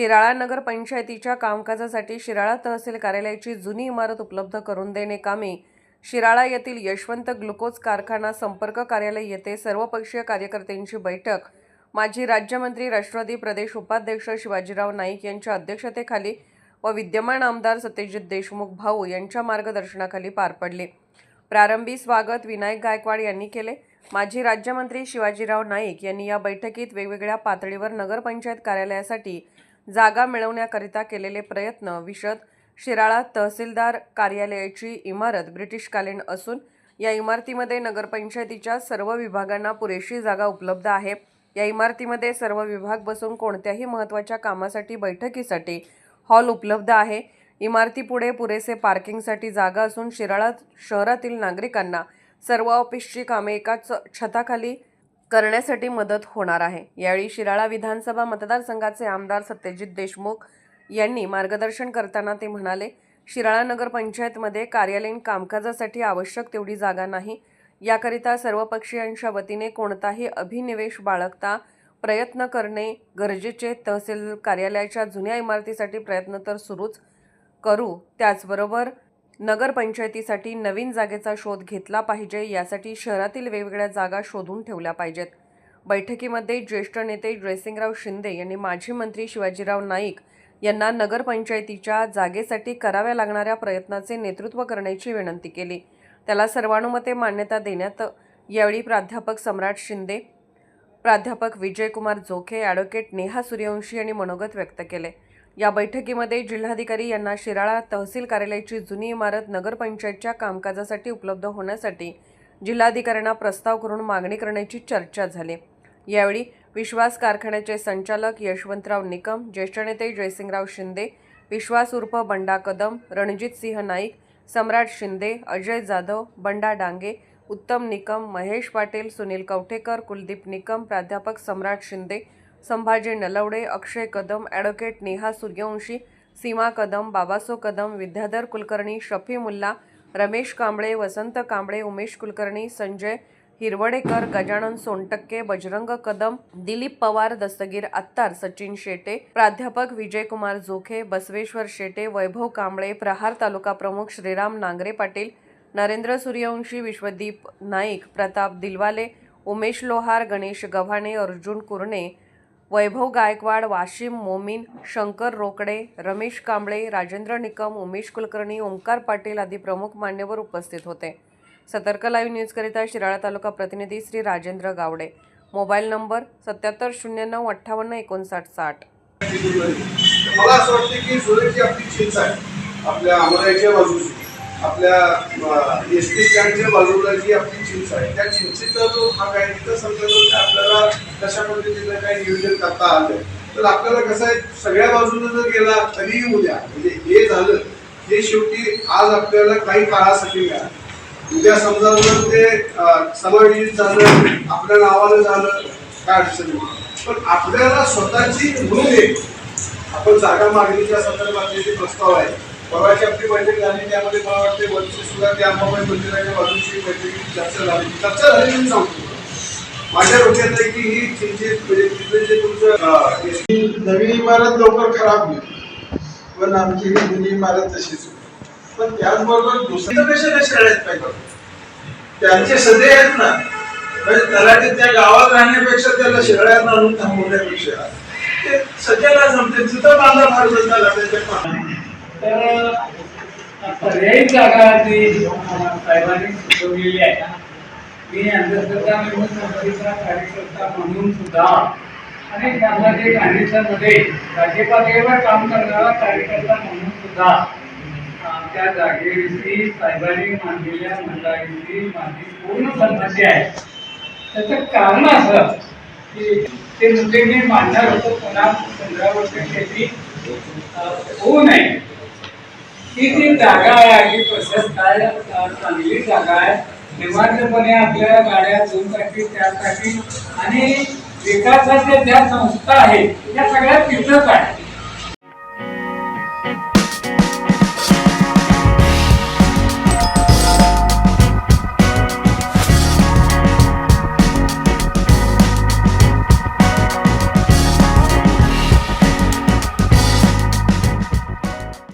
शिराळा नगरपंचायतीच्या कामकाजासाठी शिराळा तहसील कार्यालयाची जुनी इमारत उपलब्ध करून देणे कामी. शिराळा येथील यशवंत ग्लुकोज कारखाना संपर्क कार्यालय येथे सर्वपक्षीय कार्यकर्त्यांची बैठक. माजी राज्यमंत्री राष्ट्रवादी प्रदेश उपाध्यक्ष शिवाजीराव नाईक यांच्या अध्यक्षतेखाली व विद्यमान आमदार सत्यजित देशमुख भाऊ यांच्या मार्गदर्शनाखाली पार पडले. प्रारंभी स्वागत विनायक गायकवाड यांनी केले. माजी राज्यमंत्री शिवाजीराव नाईक यांनी या बैठकीत वेगवेगळ्या पातळीवर नगरपंचायत कार्यालयासाठी जागा मिळवण्याकरिता केलेले प्रयत्न विशद शिराळा तहसीलदार कार्यालयाची इमारत ब्रिटिशकालीन असून या इमारतीमध्ये नगरपंचायतीच्या सर्व विभागांना पुरेशी जागा उपलब्ध आहे. या इमारतीमध्ये सर्व विभाग बसून कोणत्याही महत्त्वाच्या कामासाठी बैठकीसाठी हॉल उपलब्ध आहे. इमारतीपुढे पुरेसे पार्किंगसाठी जागा असून शिराळा शहरातील नागरिकांना सर्व ऑफिसची कामे एकाच छताखाली करण्यासाठी मदत होणार आहे. यावेळी शिराळा विधानसभा मतदारसंघाचे आमदार सत्यजित देशमुख यांनी मार्गदर्शन करताना ते म्हणाले शिराळा नगरपंचायतमध्ये कार्यालयीन कामकाजासाठी आवश्यक तेवढी जागा नाही. याकरिता सर्वपक्षीयांच्या वतीने कोणताही अभिनिवेश बाळगता प्रयत्न करणे गरजेचे. तहसील कार्यालयाच्या जुन्या इमारतीसाठी प्रयत्न तर सुरूच करू. त्याचबरोबर नगरपंचायतीसाठी नवीन जागेचा शोध घेतला पाहिजे यासाठी शहरातील वेगवेगळ्या जागा शोधून ठेवल्या पाहिजेत. बैठकीमध्ये ज्येष्ठ नेते जयसिंगराव शिंदे यांनी माजी मंत्री शिवाजीराव नाईक यांना नगरपंचायतीच्या जागेसाठी कराव्या लागणाऱ्या प्रयत्नाचे नेतृत्व करण्याची विनंती केली. त्याला सर्वानुमते मान्यता देण्यात यावेळी प्राध्यापक सम्राट शिंदे प्राध्यापक विजयकुमार जोखे ॲडव्होकेट नेहा सूर्यवंशी यांनी मनोगत व्यक्त केले. या बैठकीमध्ये जिल्हाधिकारी यांना शिराळा तहसील कार्यालयाची जुनी इमारत नगरपंचायतच्या कामकाजासाठी उपलब्ध होण्यासाठी जिल्हाधिकाऱ्यांना प्रस्ताव करून मागणी करण्याची चर्चा झाली. यावेळी विश्वास कारखान्याचे संचालक यशवंतराव निकम ज्येष्ठ नेते जयसिंगराव शिंदे विश्वास उर्फ बंडा कदम रणजित सिंह नाईक सम्राट शिंदे अजय जाधव बंडा डांगे उत्तम निकम महेश पाटील सुनील कवठेकर कुलदीप निकम प्राध्यापक सम्राट शिंदे संभाजी नलवडे अक्षय कदम ॲडव्होकेट नेहा सूर्यवंशी सीमा कदम बाबासो कदम विद्याधर कुलकर्णी शफी मुल्ला रमेश कांबळे वसंत कांबळे उमेश कुलकर्णी संजय हिरवडेकर गजानन सोनटक्के बजरंग कदम दिलीप पवार दस्तगीर अत्तार सचिन शेटे प्राध्यापक विजयकुमार जोखे बसवेश्वर शेटे वैभव कांबळे प्रहार तालुका प्रमुख श्रीराम नांगरे पाटील नरेंद्र सूर्यवंशी विश्वदीप नाईक प्रताप दिलवाले उमेश लोहार गणेश गव्हाणे अर्जुन कुरणे वैभव गायकवाड वाशिम मोमीन शंकर रोकडे रमेश कांबळे राजेंद्र निकम उमेश कुलकर्णी ओंकार पाटील आदी प्रमुख मान्यवर उपस्थित होते. सतर्क लाईव्ह न्यूजकरिता शिराळा तालुका प्रतिनिधी श्री राजेंद्र गावडे. मोबाईल नंबर सत्याहत्तर शून्य नऊ अठ्ठावन्न एकोणसाठ साठ. मला असं वाटतं की सुरेशची आपली आहे. आपल्या अमरायच्या बाजूची. आपल्या एस टी स्टँडच्या बाजूला जी आपली चिंच आहे त्या चिंचेचा जो भाग आहे तिथं समजा जर आपल्याला कशा पद्धतीनं काही नियोजन करता आलं. तर आपल्याला कसं आहे सगळ्या बाजूला जर गेला तरीही उद्या म्हणजे हे झालं हे शेवटी आज आपल्याला काही काळासाठी मिळालं. उद्या समजा जर ते समायोजित झालं आपल्या नावानं झालं काय अडचण पण आपल्याला स्वतःची म्हणून आपण जागा मागणीच्या संदर्भातले जे प्रस्ताव आहे परवाची आपली बैठक झाली त्यामध्ये मला वाटते वरची सुद्धा त्या अंबाबाई मंदिराच्या बाजूची बैठकीत चर्चा झाली. चर्चा झाली म्हणून सांगतो माझ्या डोक्यात आहे की ही चिंचे म्हणजे तिथले जे तुमचं नवीन इमारत लवकर खराब होईल. पण आमची ही जुनी इमारत तशीच पण त्याचबरोबर दुसऱ्या कशा कशा आहेत पाहिजे त्यांचे सदे आहेत ना. म्हणजे तलाठी त्या गावात राहण्यापेक्षा त्याला शिराळ्यात आणून थांबवण्यापेक्षा. ते सध्याला जमते तिथं बांधा फार झाला त्याच्या पाण्याने. तर पर्यायी जागा जी साहेबांनी सुचवलेली आहे मी अंधश्रद्धा निर्मूलन समितीचा कार्यकर्ता म्हणून सुद्धा आणि त्यामध्ये गांधीच्यामध्ये राज्यपातळीवर काम करणारा कार्यकर्ता म्हणून सुद्धा त्या जागेविषयी साहेबांनी मांडलेल्या मंडळाविषयी माझी पूर्ण संमती आहे. त्याचं कारण असं की ते मुद्दे मी मांडणार होतो पुन्हा पंधरा वर्ष शेती होऊ नये. ही जी जागा आहे आणि प्रशस्त काय चांगली जागा आहे. निवांतपणे आपल्या गाड्या दोनसाठी त्यासाठी आणि विकासाच्या ज्या संस्था आहेत त्या सगळ्या तिथंच आहे